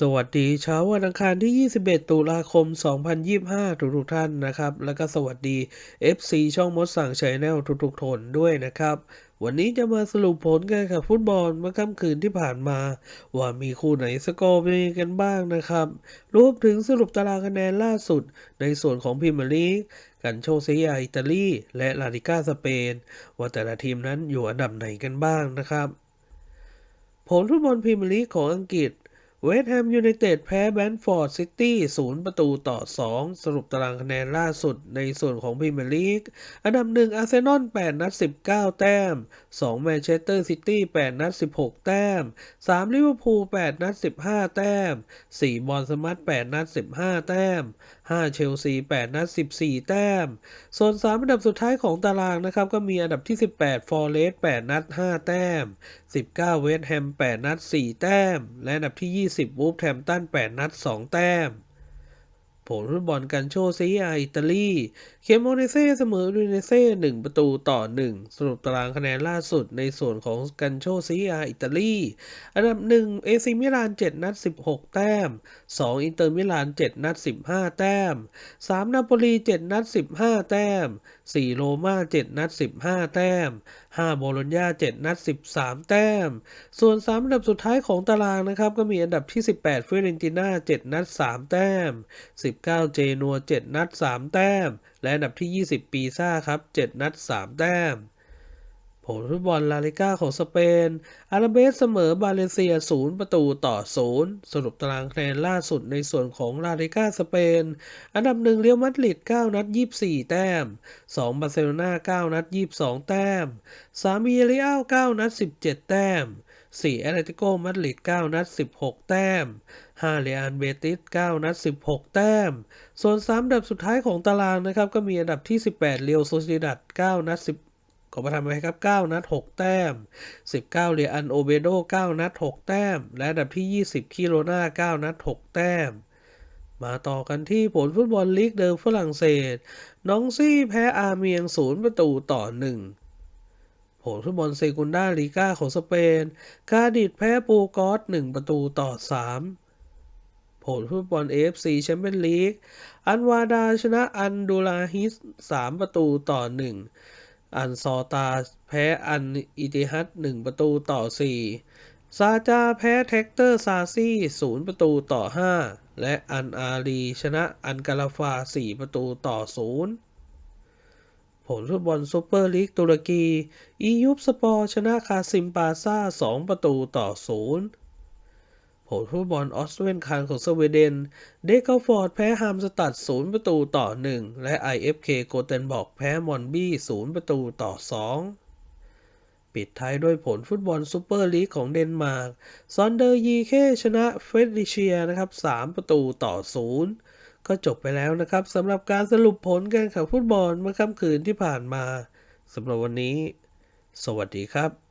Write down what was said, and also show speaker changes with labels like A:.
A: สวัสดีเช้าวันอังคารที่ 21 ตุลาคม 2025 ทุกทุกท่านนะครับ แล้วก็สวัสดี FC ช่องมดสั่งชแนลทุกๆทนด้วยนะครับ วันนี้จะมาสรุปผลการแข่งขันฟุตบอลเมื่อค่ำคืนที่ผ่านมา ว่ามีคู่ไหนสกอร์เป็นกันบ้างนะครับ รวมถึงสรุปตารางคะแนนล่าสุด ในส่วนของพรีเมียร์ลีกกันโชเซียอิตาลีและลาลิก้าสเปน ว่าแต่ละทีมนั้นอยู่อันดับไหนกันบ้างนะครับผลฟุตบอลพรีเมียร์ลีกของอังกฤษ เวสต์แฮมยูไนเต็ดแพ้แบนฟอร์ดซิตี้0ประตูต่อ 2 สรุปตารางคะแนนล่าสุดในส่วนของพรีเมียร์ลีก อันดับ1อาร์เซนอล8นัด 19 แต้ม 2 แมนเชสเตอร์ซิตี้8นัด 16 แต้ม 3 ลิเวอร์พูล8นัด 15 แต้ม 4 บอลสมัต8นัด 15 แต้ม 5 เชลซี8นัด 14 แต้ม ส่วน 3 อันดับสุดท้ายของตารางนะครับ ก็มีอันดับที่ 18 ฟอร์เรสต์8นัด 5 แต้ม 19 เวสต์แฮม 8 นัด 4 แต้ม และอันดับที่ 20 วูฟแฮมตัน 8 นัด 2 แต้ม ผลฟุตบอลกันโชซีอาอิตาลีเคโมเนเซ่เสมอดูเนเซ่1ประตูต่อ1สรุปตารางคะแนนล่าสุดในส่วนของกันโชซีอาอิตาลีอันดับ1เอซิมิลาน7นัด16แต้ม2อินเตอร์มิลาน7นัด15แต้ม3นาโปลี7นัด15แต้ม4โรม่า7นัด15แต้ม5โบโลญญา7นัด13แต้ม ส่วน3อันดับสุดท้ายของตารางนะครับก็มีอันดับที่18ฟิเรนติน่า7นัด3แต้ม19 เจนัว 7 นัด 3 แต้ม และอันดับที่ 20 ปีซ่าครับ 7 นัด 3 แต้ม ผลฟุตบอลลาลิก้าของสเปน อาราเบสเสมอบาเลเซีย 0 ประตูต่อ 0 สรุปตารางคะแนนล่าสุดในส่วนของลาลิก้าสเปน อันดับ1เรียวมาดริด 9 นัด 24 แต้ม 2 บาร์เซโลนา9 นัด 22 แต้ม 3 มีเรียล9 นัด 17 แต้ม 4 แอตเลติโกมาดริด 9 นัด 16 แต้ม 5 เรอัลเบติส 9 นัด 16 แต้ม ส่วน3อันดับสุดท้ายของตารางนะครับก็มีอันดับที่ 18 เรียวโซซิดัด 9 นัด10 ขอประทานไว้ครับ 9 นัด 6 แต้ม 19เรียอันโอเบโด 9 นัด 6 แต้ม และอันดับที่ 20 คิโรนา9นัด 6 แต้ม มาต่อกันที่ผลฟุตบอลลีกเดิมฝรั่งเศส น้องซี่แพ้อาเมียง 0 ประตูต่อ 1ผลฟุตบอลเซกุนดาลีกาของสเปน คาดิดแพ้ปูกอส1ประตูต่อ 3 ผลฟุตบอล AFC แชมเปี้ยนลีก อันวาดาชนะอันดูลาฮิส 3 ประตูต่อ 1 อันซอตาแพ้อันอิติฮัด1ประตูต่อ4ซาจาแพ้แท็กเตอร์ซาซี่0ประตูต่อ5และอันอารีชนะอันกาลาฟา4ประตูต่อ0ผลฟุตบอลซูเปอร์ลีกตุรกี อียุบสปอร์ชนะคาซิมปาซา2ประตูต่อ0 ผลฟุตบอลออสเตรเลียนคานของสวีเดน เดกาฟอร์ดแพ้ฮามสตัด 0 ประตูต่อ 1 และ IFK โกเทนบอกแพ้มอนบี้ 0 ประตูต่อ 2 ปิดท้ายด้วยผลฟุตบอลซูเปอร์ลีกของเดนมาร์ก ซอนเดอร์ยีเคชนะเฟรดิเชียนะครับ 3 ประตูต่อ 0 ก็จบไปแล้วนะครับสำหรับการสรุปผลการแข่งฟุตบอลเมื่อค่ำคืนที่ผ่านมาสำหรับวันนี้ สวัสดีครับ